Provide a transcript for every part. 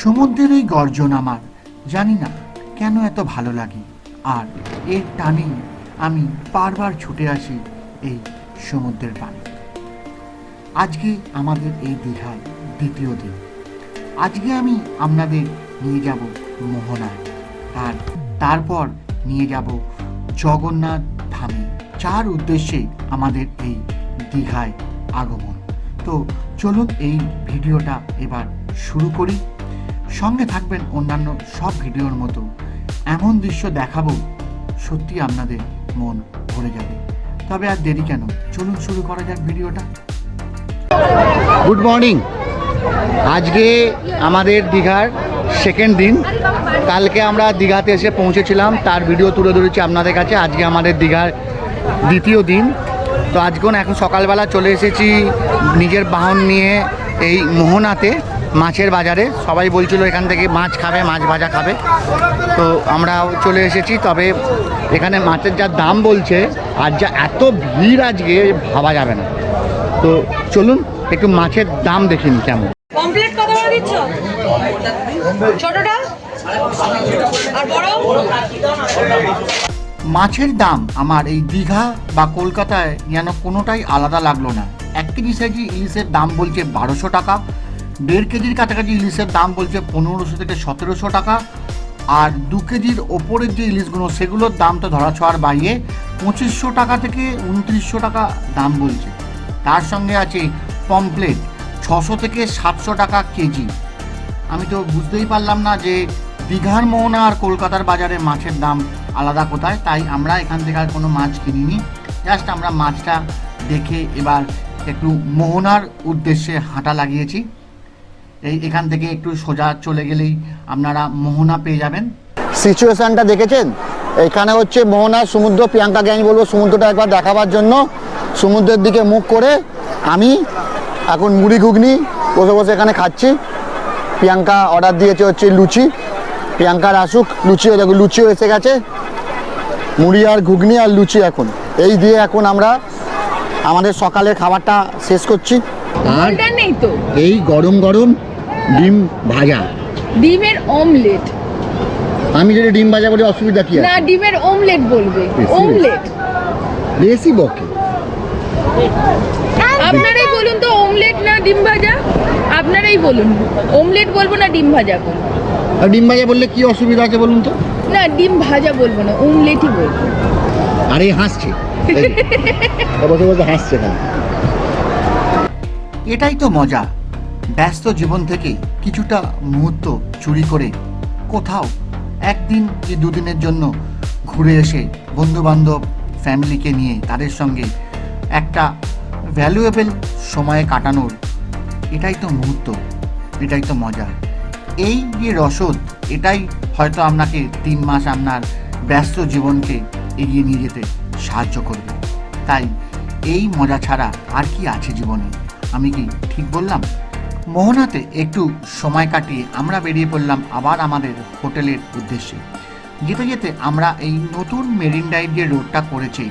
সমুদ্রের এই গর্জন আমার, জানি না কেন এত ভালো লাগে। আর এর টানে আমি বারবার ছুটে আসি এই সমুদ্রের পানে। আজকে আমাদের এই দীঘায় দ্বিতীয় দিন। আজকে আমি আপনাদের নিয়ে যাব মোহনায় আর তারপর নিয়ে যাব জগন্নাথ ধামে। যার উদ্দেশ্যে আমাদের এই দীঘায় আগমন। তো চলুন এই ভিডিওটা এবার শুরু করি। সঙ্গে থাকবেন অন্যান্য সব ভিডিওর মতো। এমন দৃশ্য দেখাবো, সত্যি আপনাদের মন ভরে যাবে। তবে আর দেরি কেন? চলুন শুরু করা যাক ভিডিওটা। গুড মর্নিং আজকে আমাদের দীঘার সেকেন্ড দিন। কালকে আমরা দীঘাতে এসে পৌঁছেছিলাম, তার ভিডিও তুলে ধরেছি আপনাদের কাছে। আজকে আমাদের দীঘার দ্বিতীয় দিন। তো আজকেও এখন সকালবেলা চলে এসেছি নিজের বাহন নিয়ে এই মোহনাতে। মাছের বাজারে। সবাই বলছিল এখান থেকে মাছ খাবে মাছ ভাজা খাবে। তো আমরাও চলে এসেছি তবে এখানে মাছের যা দাম বলছে আর যা এত ভিড় আজকে ভাবা যাবে না। তো চলুন একটু মাছের দাম দেখিনি কেমন। কমপ্লিট কত করে দিচ্ছ? ছোটটা? আর বড় মাছের দাম আমার এই দীঘা বা কলকাতায় যেন কোনোটাই আলাদা লাগল না। এক কেজি ইলিশের দাম বলছে বারোশো টাকা দেড় কেজির কাছাকাছি ইলিশের দাম বলছে পনেরোশো থেকে সতেরোশো টাকা। আর দু কেজির ওপরের যে ইলিশগুলো, সেগুলোর দাম তো ধরা ছোঁয়ার বাইরে পঁচিশশো টাকা থেকে উনত্রিশশো টাকা দাম বলছে। তার সঙ্গে আছে পমপ্লেট ছশো থেকে সাতশো টাকা কেজি। আমি তো বুঝতেই পারলাম না যে দীঘার মোহনা আর কলকাতার বাজারে মাছের দাম আলাদা কোথায়, তাই আমরা এখান থেকে আর কোনো মাছ কিনিনি। জাস্ট আমরা মাছটা দেখে এবার একটু মোহনার উদ্দেশ্যে হাঁটা লাগিয়েছি। এই এখান থেকে একটু সোজা চলে গেলেই আপনারা মোহনা পেয়ে যাবেন। সিচুয়েশনটা দেখেছেন? এখানে হচ্ছে মোহনা সমুদ্র প্রিয়াঙ্কাকে আমি বলব সমুদ্রটা একবার দেখাবার জন্য। সমুদ্রের দিকে মুখ করে আমি এখন মুড়ি ঘুগনি বসে বসে এখানে খাচ্ছি। প্রিয়াঙ্কা অর্ডার দিয়েছে হচ্ছে লুচি। প্রিয়াঙ্কার আসুক লুচিও দেখো লুচিও এসে গেছে। মুড়ি আর ঘুগনি আর লুচি এখন। এই দিয়ে এখন আমরা আমাদের সকালের খাবারটা শেষ করছি। আর ওটা নেই তো? এই গরম গরম ডিম ভাজা। ডিমের অমলেট। আমি যদি ডিম ভাজা বলি অসুবিধা কি না ডিমের অমলেট বলবে। অমলেট। বেশি বকে। আপনারাই বলুন তো অমলেট না ডিম ভাজা? আপনারাই বলুন। অমলেট বলব না ডিম ভাজা বলব? আর ডিম ভাজা বললে কি অসুবিধা আছে বলুন তো? না ডিম ভাজা বলব না অমলেটই বলব। আরে হাসছে। বসে বসে হাসছে না। এটাই তো মজা। ব্যস্ত জীবন থেকে কিছুটা মুহূর্ত চুরি করে কোথাও একদিন কি দুদিনের জন্য ঘুরে এসে বন্ধু বান্ধব ফ্যামিলিকে নিয়ে তাদের সঙ্গে একটা ভ্যালুয়েবল সময় কাটানোর এটাই তো মুহূর্ত, এটাই তো মজা। এই যে রসদ, এটাই হয়তো আপনাকে তিন মাস আপনার ব্যস্ত জীবনকে এগিয়ে নিয়ে যেতে সাহায্য করবে। তাই এই মজা ছাড়া আর কি আছে জীবনে? আমি কি ঠিক বললাম? মোহনাতে একটু সময় কাটিয়ে আমরা বেরিয়ে পড়লাম আবার আমাদের হোটেলের উদ্দেশ্যে। যেতে যেতে আমরা এই নতুন মেরিন ড্রাইভ যে রোডটা করেছে,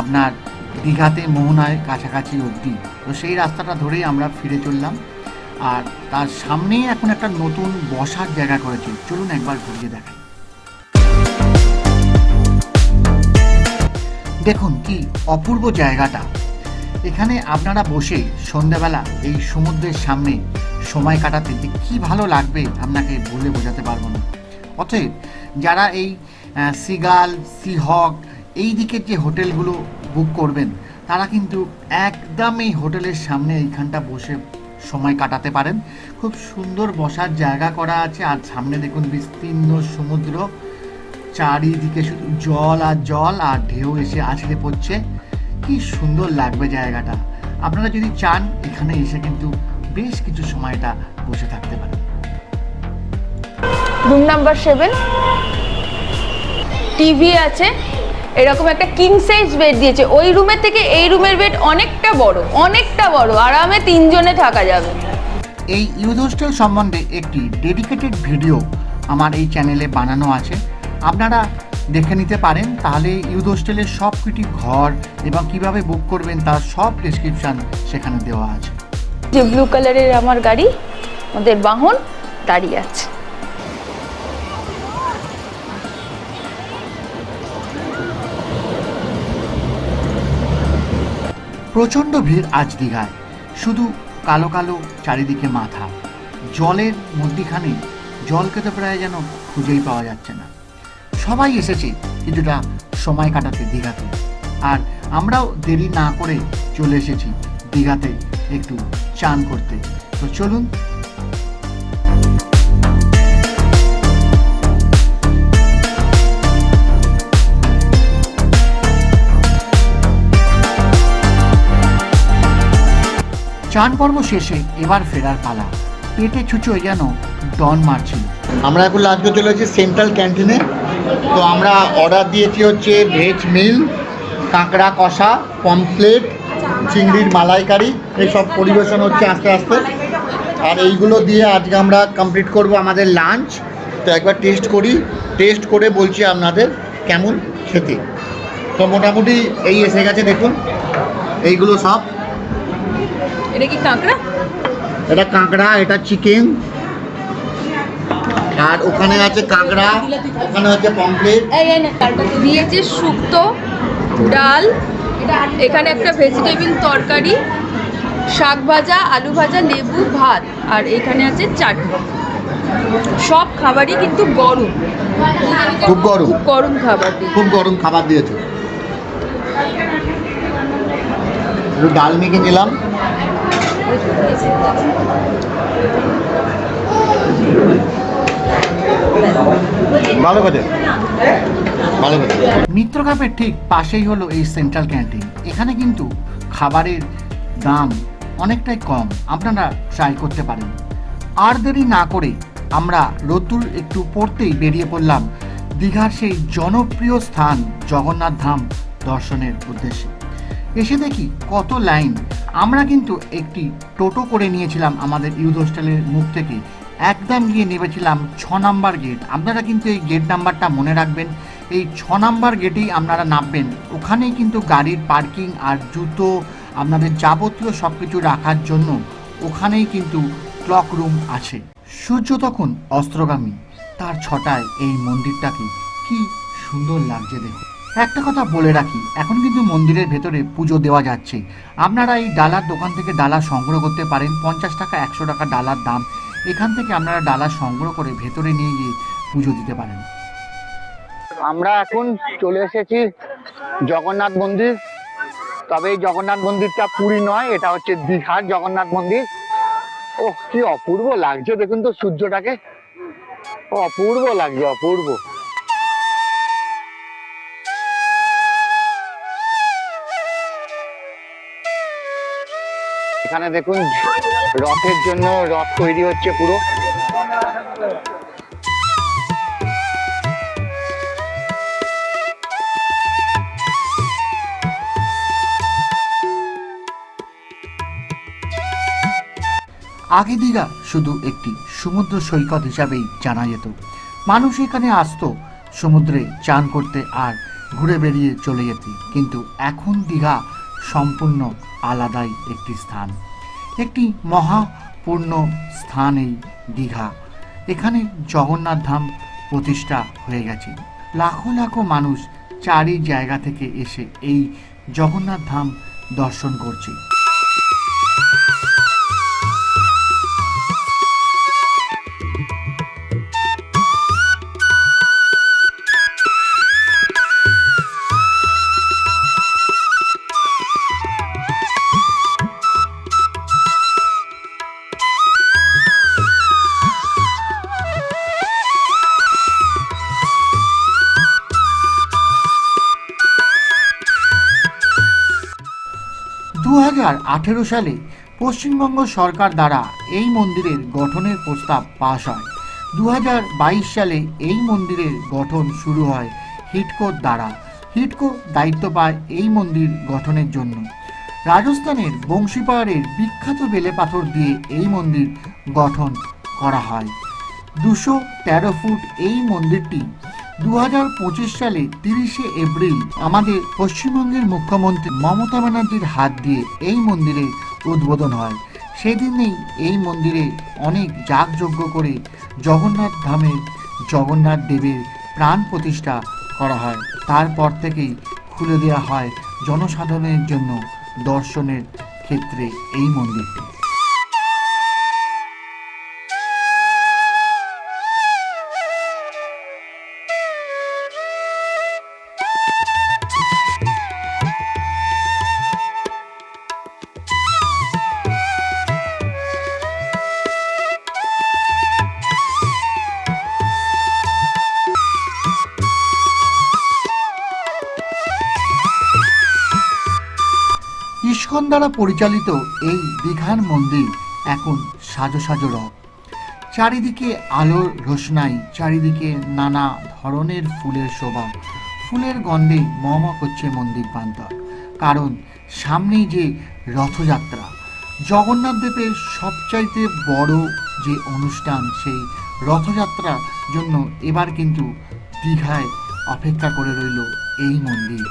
আপনার দীঘাতে মোহনায় কাছাকাছি অবধি, তো সেই রাস্তাটা ধরেই আমরা ফিরে চললাম। আর তার সামনেই এখন একটা নতুন বসার জায়গা করেছে। চলুন একবার ঘুরিয়ে দেখাই। দেখুন কি অপূর্ব জায়গাটা। এখানে আপনারা বসে সন্ধ্যাবেলা এই সমুদ্রের সামনে সময় কাটাতে যে কী ভালো লাগবে আপনাকে বলে বোঝাতে পারব না। অতএব যারা এই সিগাল, সিহক এই দিকের যে হোটেলগুলো বুক করবেন, তারা কিন্তু একদম এই হোটেলের সামনে এইখানটা বসে সময় কাটাতে পারেন। খুব সুন্দর বসার জায়গা করা আছে আর সামনে দেখুন বিস্তীর্ণ সমুদ্র। চারিদিকে শুধু জল আর জল আর ঢেউ এসে আছড়ে পড়ছে। কি সুন্দর লাগবে জায়গাটা। আপনারা যদি চান এখানে এসে কিন্তু বেশ কিছু সময়টা বসে থাকতে পারেন। Room number seven. টিভি আছে। এরকম একটা কিং সাইজ বেড দিয়েছে। ওই রুমের থেকে এই রুমের বেড অনেকটা বড় অনেকটা বড়। আরামে তিনজনে থাকা যাবে। এই ইউথ হোস্টেল সম্বন্ধে একটি ডেডিকেটেড ভিডিও আমার এই চ্যানেলে বানানো আছে। আপনারা দেখে নিতে পারেন তাহলে ইউথ হোস্টেলের সব কটি ঘর এবং কীভাবে বুক করবেন তার সব ডেসক্রিপশান সেখানে দেওয়া আছে। যে ব্লু কালারের আমার গাড়ি ওদের বাহন দাঁড়িয়ে আছে। প্রচণ্ড ভিড় আজ দীঘায়। শুধু কালো কালো চারিদিকে মাথা। জলের মধ্যিখানে জলকে তো প্রায় যেন খুঁজেই পাওয়া যাচ্ছে না। সবাই এসেছে কিছুটা সময় কাটাতে দীঘাতে আর আমরাও দেরি না করে চলে এসেছি দীঘাতে একটু চান করতে। তো চলুন। চান পর্ব শেষে এবার ফেরার পালা। পেটে ছুঁচোয় যেন ডন মারছিল। আমরা এখন লাঞ্চ করতে চলেছি সেন্ট্রাল ক্যান্টিনে। তো আমরা অর্ডার দিয়েছি হচ্ছে ভেজ মিল কাঁকড়া কষা পমপ্লেট চিংড়ির মালাইকারি এইসব পরিবেশন হচ্ছে আস্তে আস্তে। আর এইগুলো দিয়ে আজকে আমরা কমপ্লিট করব আমাদের লাঞ্চ তো একবার টেস্ট করি টেস্ট করে বলছি আপনাদের কেমন খেতে। তো মোটামুটি এই এসে গেছে দেখুন। এইগুলো সব। এটা কি কাঁকড়া? এটা কাঁকড়া এটা চিকেন আর ওখানে আছে কাঁকড়া ওখানে আছে পমপ্লেট দিয়েছে শুক্তো ডাল এখানে একটা ভেজিটেবিল তরকারি শাক ভাজা আলু ভাজা লেবু ভাত আর এখানে আছে চাটনি। সব খাবারই কিন্তু গরম। খুব গরম। খুব গরম খাবার খুব গরম খাবার দিয়েছে। ডাল মেখে নিলাম। মিত্র কাপের ঠিক পাশেই হলো এই সেন্ট্রাল ক্যান্টিন এখানে কিন্তু খাবারের দাম অনেকটাই কম। আপনারা ট্রাই করতে পারেন। আর দেরি না করে আমরা রোদ্দুর একটু পড়তেই বেরিয়ে পড়লাম দীঘার সেই জনপ্রিয় স্থান জগন্নাথ ধাম দর্শনের উদ্দেশ্যে। এসে দেখি কত লাইন আমরা কিন্তু একটি টোটো করে নিয়েছিলাম আমাদের ইউথ হোস্টেলের মুখ থেকে। একদম গিয়ে নেমেছিলাম ছ নাম্বার গেট আপনারা কিন্তু এই গেট নাম্বারটা মনে রাখবেন। এই ছ নাম্বার গেটেই আপনারা নামবেন। ওখানেই কিন্তু গাড়ির পার্কিং আর জুতো, আপনাদের যাবতীয় সব কিছু রাখার জন্য ওখানেই কিন্তু ক্লক রুম আছে। সূর্য তখন অস্ত্রগামী। তার ছটায় এই মন্দিরটাকে কি সুন্দর লাগছে দেখো। একটা কথা বলে রাখি, এখন কিন্তু মন্দিরের ভেতরে পুজো দেওয়া যাচ্ছে। আপনারা এই ডালার দোকান থেকে ডালা সংগ্রহ করতে পারেন। পঞ্চাশ টাকা, একশো টাকা ডালার দাম। এখান থেকে আপনারা ডালা সংগ্রহ করে ভেতরে নিয়ে গিয়ে পুজো দিতে পারেন। আমরা এখন চলে এসেছি জগন্নাথ মন্দির। তবে এই জগন্নাথ মন্দিরটা পুরী নয়, এটা হচ্ছে দীঘার জগন্নাথ মন্দির। ও কি অপূর্ব লাগছে, দেখুন তো সূর্যটাকে। অপূর্ব লাগছে, অপূর্ব। এখানে দেখুন, রথের জন্য রথ তৈরি হচ্ছে পুরো। আগে দীঘা শুধু একটি সমুদ্র সৈকত হিসাবেই জানা যেত। মানুষ এখানে আসতো, সমুদ্রে চান করতে আর ঘুরে বেরিয়ে চলে যেতে। কিন্তু এখন দীঘা সম্পূর্ণ আলাদাই একটি স্থান। একটি মহাপূর্ণ স্থান এই দীঘা। এখানে জগন্নাথ ধাম প্রতিষ্ঠা হয়ে গেছে। লাখো লাখো মানুষ চারি জায়গা থেকে এসে এই জগন্নাথ ধাম দর্শন করছে। আঠেরো সালে পশ্চিমবঙ্গ সরকার দ্বারা এই মন্দিরের গঠনের প্রস্তাব পাশ হয়। দু হাজার বাইশ সালে এই মন্দিরের গঠন শুরু হয় হিটকোর দ্বারা। হিটকো দায়িত্ব পায় এই মন্দির গঠনের জন্য। রাজস্থানের বংশীপাহাড়ের বিখ্যাত বেলে পাথর দিয়ে এই মন্দির গঠন করা হয়। দুশো তেরো ফুট এই মন্দিরটি দু হাজার পঁচিশ সালে তিরিশে এপ্রিল আমাদের পশ্চিমবঙ্গের মুখ্যমন্ত্রী মমতা ব্যানার্জির হাত দিয়ে এই মন্দিরে উদ্বোধন হয়। সেদিনেই এই মন্দিরে অনেক যাগযজ্ঞ করে জগন্নাথ ধামে জগন্নাথ দেবের প্রাণ প্রতিষ্ঠা করা হয়। তারপর থেকেই খুলে দেওয়া হয় জনসাধারণের জন্য দর্শনের ক্ষেত্রে এই মন্দিরটি। দ্বারা পরিচালিত এই দীঘার মন্দির এখন সাজো সাজো রব। চারিদিকে আলোর রোশনাই, চারিদিকে নানা ধরনের ফুলের শোভা। ফুলের গন্ধে মম করছে মন্দির প্রান্তর। কারণ সামনেই যে রথযাত্রা, জগন্নাথ দেবের সবচাইতে বড় যে অনুষ্ঠান, সেই রথযাত্রার জন্য এবার কিন্তু দীঘায় অপেক্ষা করে রইল এই মন্দির।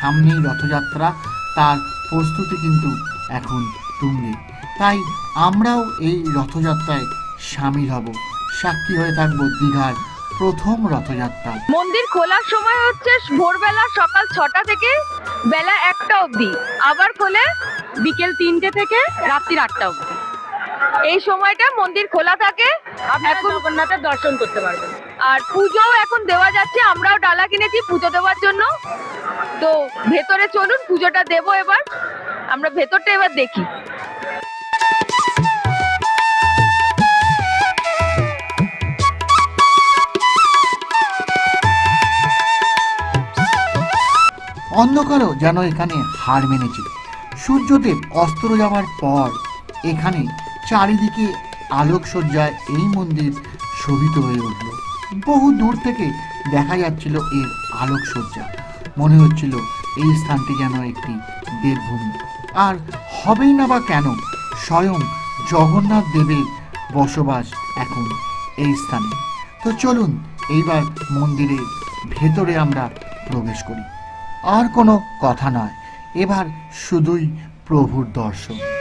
সামনেই রথযাত্রা, তার প্রস্তুতি কিন্তু এখন তুঙ্গে। তাই আমরাও এই রথযাত্রায় সামিল হব। সাক্ষী হয়ে থাকব দীঘার প্রথম রথযাত্রা। মন্দির খোলার সময় হচ্ছে ভোরবেলা সকাল ছটা থেকে বেলা একটা অবধি। আবার খোলে বিকেল তিনটে থেকে রাত্রির আটটা অবধি। এই সময়টা মন্দির খোলা থাকে। এখন জগন্নাথের দর্শন করতে পারবেন। আর পুজোও এখন দেওয়া যাচ্ছে, আমরাও ডালা কিনেছি পুজো দেওয়ার জন্য। তো ভেতরে চলুন, পুজোটা দেবো এবার। আমরা ভেতরটা এবার দেখি। অন্ধকারও যেন এখানে হার মেনেছে। সূর্যদেব অস্ত্র যাওয়ার পর এখানে চারিদিকে আলোকসজ্জায় এই মন্দির শোভিত হয়ে উঠল বহু দূর থেকে দেখা যাচ্ছিল এর আলোকসজ্জা। মনে হচ্ছিল এই স্থানটি যেন একটি দেবভূমি। আর হবেই না বা কেন, স্বয়ং জগন্নাথ দেবের বসবাস এখন এই স্থানে। তো চলুন, এইবার মন্দিরের ভেতরে আমরা প্রবেশ করি। আর কোনো কথা নয়, এবার শুধুই প্রভুর দর্শন।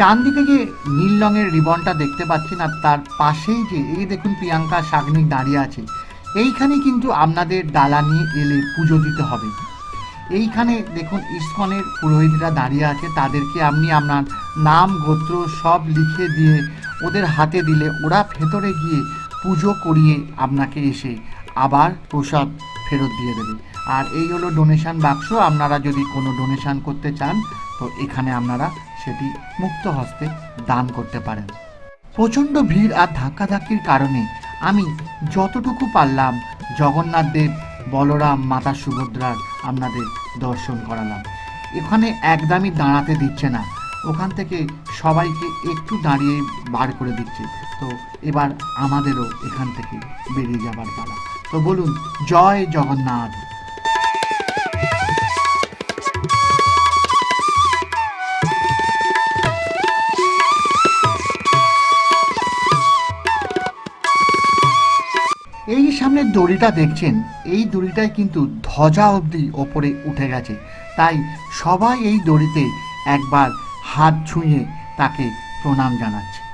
এই ডান দিকে যে নীল রঙের রিবনটা দেখতে পাচ্ছেন আর তার পাশেই যে, এই দেখুন প্রিয়াঙ্কা সাগনিক দাঁড়িয়ে আছে। এইখানে কিন্তু আপনাদের ডালা নিয়ে এলে পুজো দিতে হবে। এইখানে দেখুন ইস্কনের পুরোহিতরা দাঁড়িয়ে আছে, তাদেরকে আপনি আপনার নাম, গোত্র সব লিখে দিয়ে ওদের হাতে দিলে ওরা ভেতরে গিয়ে পুজো করিয়ে আপনাকে এসে আবার প্রসাদ ফেরত দিয়ে দেবে। আর এই হলো ডোনেশন বাক্স আপনারা যদি কোনো ডোনেশন করতে চান, তো এখানে আপনারা সেটি মুক্ত হস্তে দান করতে পারেন। প্রচণ্ড ভিড় আর ধাক্কাধাক্কির কারণে আমি যতটুকু পারলাম জগন্নাথ দেব, বলরাম, মাতা সুভদ্রার আপনাদের দর্শন করালাম। এখানে একদমই দাঁড়াতে দিচ্ছে না। ওখান থেকে সবাইকে একটু দাঁড়িয়ে বার করে দিচ্ছে। তো এবার আমাদেরও এখান থেকে বেরিয়ে যাবার পালা। তো বলুন, জয় জগন্নাথ। এই সামনের দড়িটা দেখছেন, এই দড়িটাই কিন্তু ধ্বজা অবধি ওপরে উঠে গেছে। তাই সবাই এই দড়িতে একবার হাত ছুঁয়ে তাকে প্রণাম জানাচ্ছে।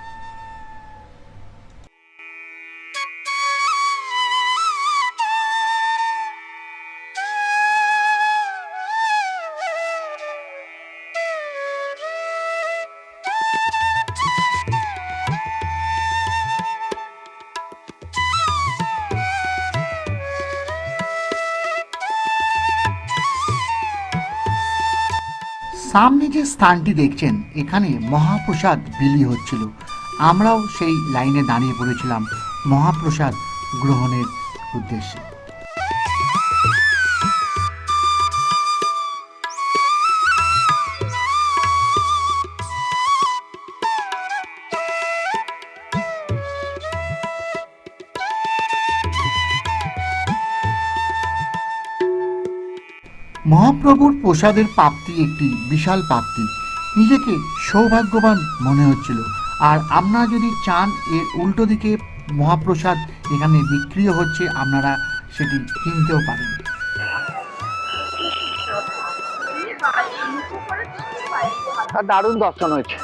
সামনে যে স্থানটি দেখছেন, এখানে মহাপ্রসাদ বিলি হচ্ছিল। আমরাও সেই লাইনে দাঁড়িয়ে পড়েছিলাম মহাপ্রসাদ গ্রহণের উদ্দেশ্যে। মহাপ্রভুর প্রসাদের প্রাপ্তি একটি বিশাল প্রাপ্তি। নিজেকে সৌভাগ্যবান মনে হচ্ছিল। আর আপনারা যদি চান এর উল্টো দিকে মহাপ্রসাদ এখানে বিক্রিও হচ্ছে আপনারা সেটি কিনতেও পারেন। দারুণ দর্শন হয়েছে।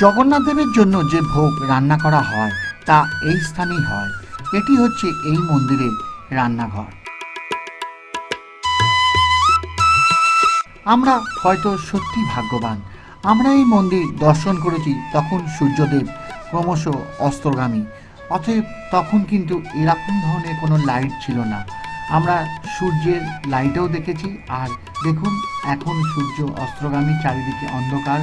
জগন্নাথ দেবের জন্য যে ভোগ রান্না করা হয় তা এই স্থানেই হয়। এটি হচ্ছে এই মন্দিরের রান্নাঘর। আমরা হয়তো সত্যি ভাগ্যবান। আমরা এই মন্দির দর্শন করেছি তখন সূর্যদেব ক্রমশ অস্ত্রগামী। অতএব তখন কিন্তু এরকম ধরনের কোনো লাইট ছিল না। আমরা সূর্যের লাইটও দেখেছি আর দেখুন, এখন সূর্য অস্ত্রগামী চারিদিকে অন্ধকার।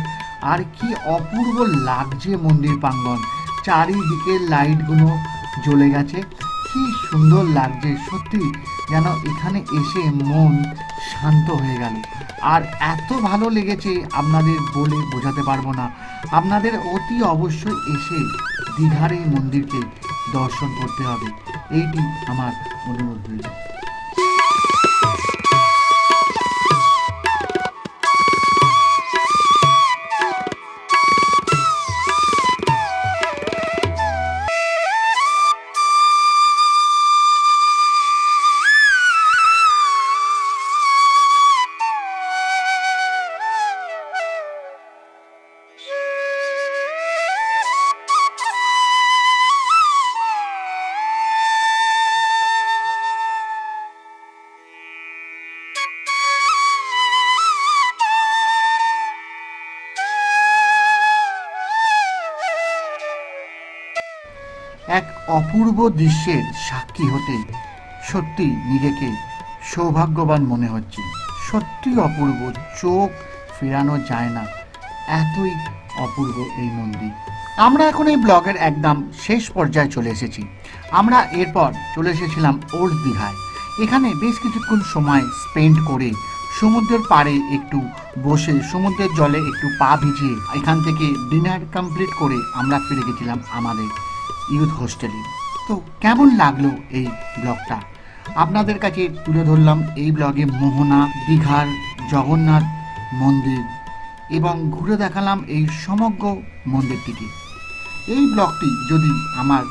আর কি অপূর্ব লাগছে মন্দির প্রাঙ্গণ। চারিদিকে লাইটগুলো জ্বলে গেছে। কি সুন্দর লাগছে, সত্যি যেন এখানে এসে মন শান্ত হয়ে গেল। আর এত ভালো লেগেছে আপনাদের বলে বোঝাতে পারব না। আপনাদের অতি অবশ্যই এসে দীঘার এই মন্দিরকে দর্শন করতে হবে। এইটি আমার অনুরোধ রইল। অপূর্ব দৃশ্যের সাক্ষী হতে সত্যি নিজেকে সৌভাগ্যবান মনে হচ্ছে। সত্যি অপূর্ব, চোখ ফেরানো যায় না। এতই অপূর্ব এই মন্দির। আমরা এখন এই ব্লগের একদম শেষ পর্যায়ে চলে এসেছি। আমরা এরপর চলে এসেছিলাম ওল্ড দীঘায় এখানে বেশ কিছুক্ষণ সময় স্পেন্ড করে সমুদ্রের পাড়ে একটু বসে, সমুদ্রের জলে একটু পা ভিজিয়ে এখান থেকে ডিনার কমপ্লিট করে আমরা ফিরে গেছিলাম আমাদের ইউথ হোস্টেলে। তো কেমন লাগল এই ব্লগটা? আপনাদের কাছে তুলে ধরলাম এই ব্লগে মোহনা, দীঘার জগন্নাথ মন্দির এবং ঘুরে দেখালাম এই সমগ্র মন্দিরটিকে। এই ব্লগটি যদি আমার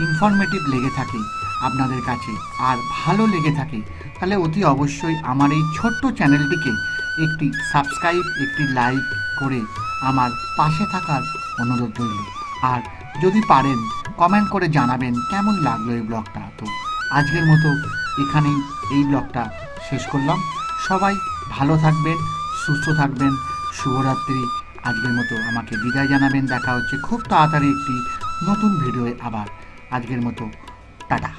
ইনফরমেটিভ লেগে থাকে, আপনাদের কাছে আর ভালো লেগে থাকে, তাহলে অতি অবশ্যই আমার এই ছোট্ট চ্যানেলটিকে একটি সাবস্ক্রাইব একটি লাইক করে আমার পাশে থাকার অনুরোধ রইল। আর যদি পারেন কমেন্ট করে জানাবেন কেমন লাগল এই ব্লগটা। তো আজকের মতো এখানেই এই ব্লগটা শেষ করলাম। সবাই ভালো থাকবেন, সুস্থ থাকবেন, শুভরাত্রি। আজকের মতো আমাকে বিদায় জানাবেন। দেখা হচ্ছে খুব তাড়াতাড়ি একটি নতুন ভিডিওয়ে আবার। আজকের মতো, টাটা।